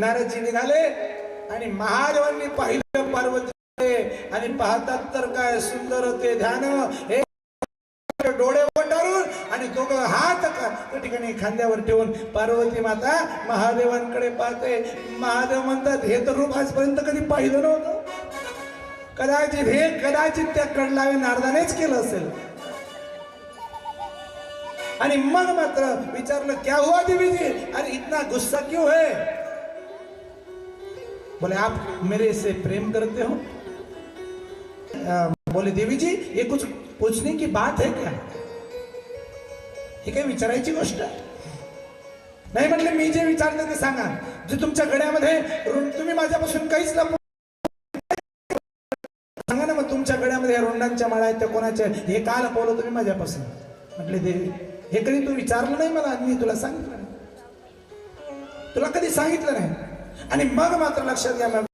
नारदजी निघाले आणि महादेवांनी पाहिलं पार्वती आणि पाहतात तर काय सुंदर ते ध्यान. हे डोळे वटारून आणि दोघं हात त्या ठिकाणी खांद्यावर ठेवून पार्वती माता महादेवांकडे पाहते. महादेव म्हणतात हे तर रूप आजपर्यंत कधी पाहिलं नव्हतं. कदाचित हे कदाचित त्या कडलावे नारदानेच केलं असेल. आणि मग मात्र विचारलं क्या हुआ देवी जी? अरे इतना गुस्सा क्यों है? बोले आप मेरे से प्रेम करते हो? बोले देवी जी ये कुछ पूछने की बात है क्या? ही काही विचारायची गोष्ट आहे. नाही म्हटलं मी जे विचारलं ते सांगा. जे तुमच्या गड्यामध्ये तुम्ही माझ्यापासून काहीच लपवू सांगा ना मग तुमच्या गड्यामध्ये या रुंडांच्या माळा आहेत त्या कोणाच्या आहेत? हे का लपवलं तुम्ही माझ्यापासून? म्हटले देवी हे कधी तू विचारलं नाही मला मी तुला सांगितलं नाही. तुला कधी सांगितलं नाही? आणि मग मात्र लक्षात घ्या मॅम.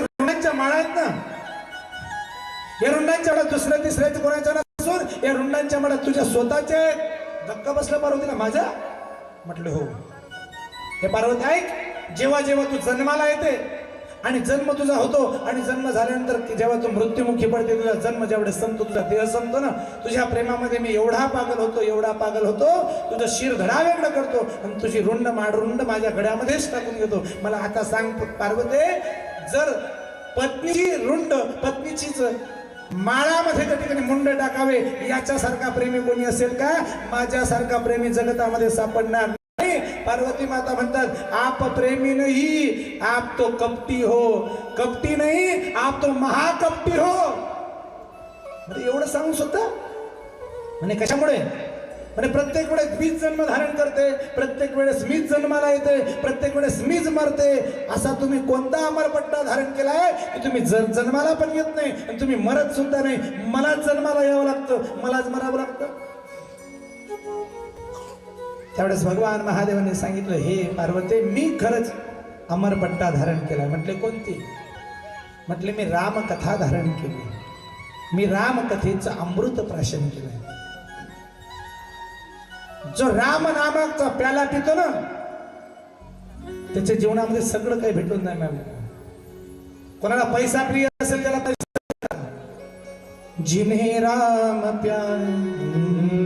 रुंडांच्या माळा आहेत ना या रुंडांच्या माळा दुसऱ्या तिसऱ्या कोणाच्या नसून या रुंडांच्या माळा तुझ्या स्वतःच्या आहेत. धक्का बसला पार्वतीला माझा? म्हटलं हो. हे पार्वती ऐक जेव्हा जेव्हा तू जन्माला येते आणि जन्म तुझा होतो आणि जन्म झाल्यानंतर की जेव्हा तू मृत्युमुखी पडते तुझा जन्म जेवढे संपतो तुझा देह संपतो ना तुझ्या प्रेमामध्ये मी एवढा पागल होतो एवढा पागल होतो तुझं शिर धडा वेगळं करतो आणि तुझी रुंड माड रुंड माझ्या घड्यामध्येच टाकून घेतो. मला आता सांग पार्वते जर पत्नीची रुंड पत्नीचीच माळामध्ये त्या ठिकाणी मुंड टाकावे याच्यासारखा प्रेमी कोणी असेल का? माझ्यासारखा प्रेमी जगतामध्ये सापडणार नाही. पार्वती माता म्हणतात आप प्रेमी नाही आप तो कपटी हो. कपटी नाही आप तो महाकपटी हो. म्हणजे एवढं सांगू सुद्धा म्हणे कशामुळे? म्हणे प्रत्येक वेळेस मीच जन्म धारण करते प्रत्येक वेळेस मीच जन्माला येते प्रत्येक वेळेस मीच मरते. असा तुम्ही कोणता अमरपट्टा धारण केलाय की तुम्ही जन्माला पण येत नाही आणि तुम्ही मरत सुद्धा नाही? मलाच जन्माला यावं लागतं. मलाच मरावं लागतं. त्यावेळेस भगवान महादेवाने सांगितलं हे पार्वते मी खरंच अमरपट्टा धारण केला म्हटले कोणती? म्हटले मी रामकथा धारण केली. मी रामकथेचं अमृत प्राशन केलं जो राम नामाचा प्याला पितो ना त्याच्या जीवनामध्ये सगळं काही भेटून नाही मॅम. कोणाला पैसा प्रिय असेल त्याला पैसा. जिन्हे राम प्यारे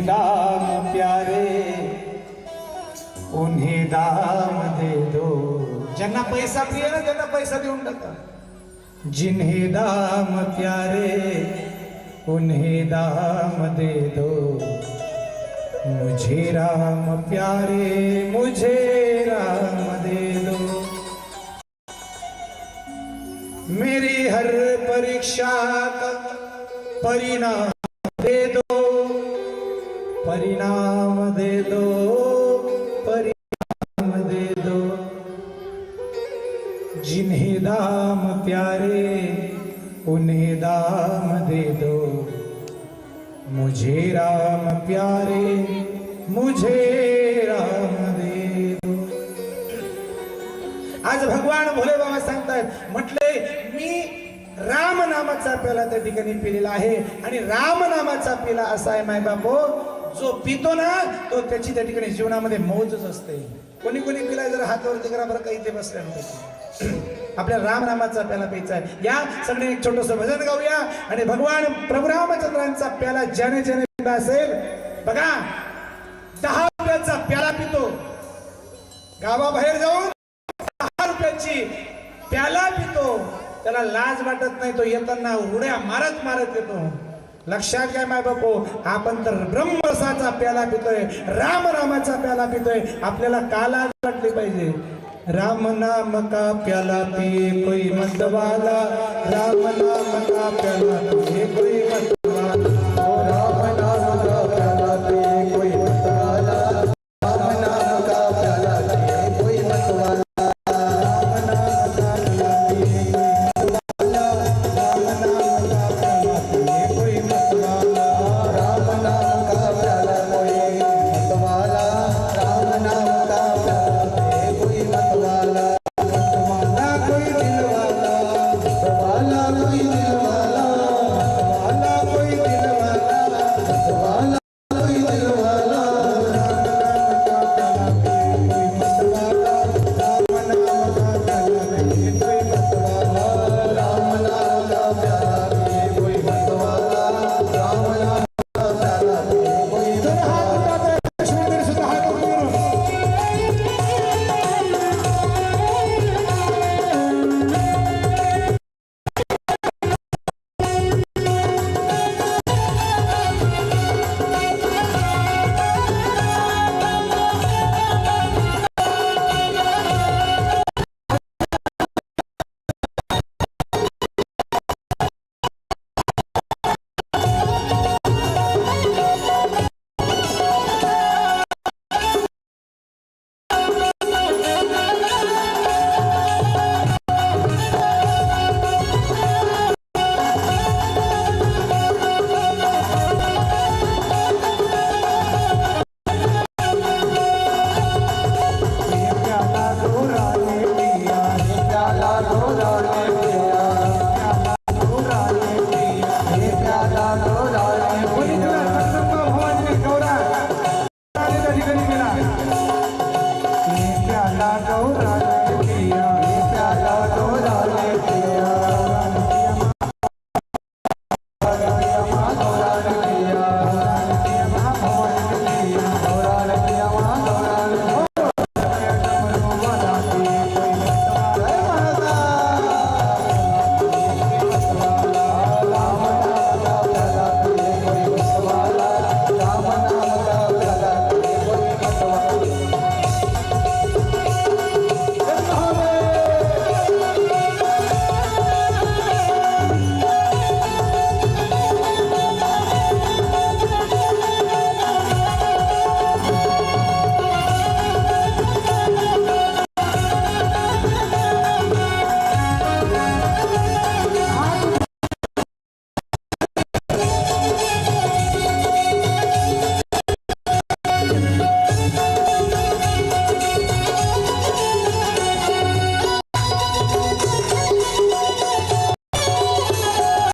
दाम प्यारे, उन्हें दाम दे दो। जन्ना पैसा पिए ना जन्ना पैसा देऊन जिन्हें दाम प्यारे, उन्हें दाम दे दो। मुझे राम प्यारे, मुझे राम दे दो। मेरी हर परीक्षा का परिणाम उन्हें दाम प्यारे उन्हें दाम दे दो। मुझे राम प्यारे मुझे राम दे दो। आज भगवान भोले बाबा सांगतायत म्हटले मी राम नामाचा पेला त्या ठिकाणी पिलेला आहे आणि राम नामाचा पिला असा आहे माय बापो जो पितो ना तो त्याची त्या ठिकाणी जीवनामध्ये मौजच असते. कोणी कोणी पिला जर हातावरती करा बरं काही ते बसल्या आपल्या राम रामाचा प्याला प्यायचा आहे. या सगळे एक छोटस भजन गाऊया आणि भगवान प्रभू रामचंद्रांचा प्याला ज्याने ज्याने पिला असेल बघा दहा रुपयाचा प्याला पितो. गावाबाहेर जाऊन दहा रुपयाची प्याला पितो. त्याला लाज वाटत नाही तो येताना उड्या मारत मारत येतो. लक्षात घ्या माय बापू आपण तर ब्रह्मसाचा प्याला पितोय राम रामाचा प्याला पितोय. आपल्याला का लाज वाटली पाहिजे? राम नाम का प्याला पिए कोई मतवाला राम नाम का प्याला पिए कोई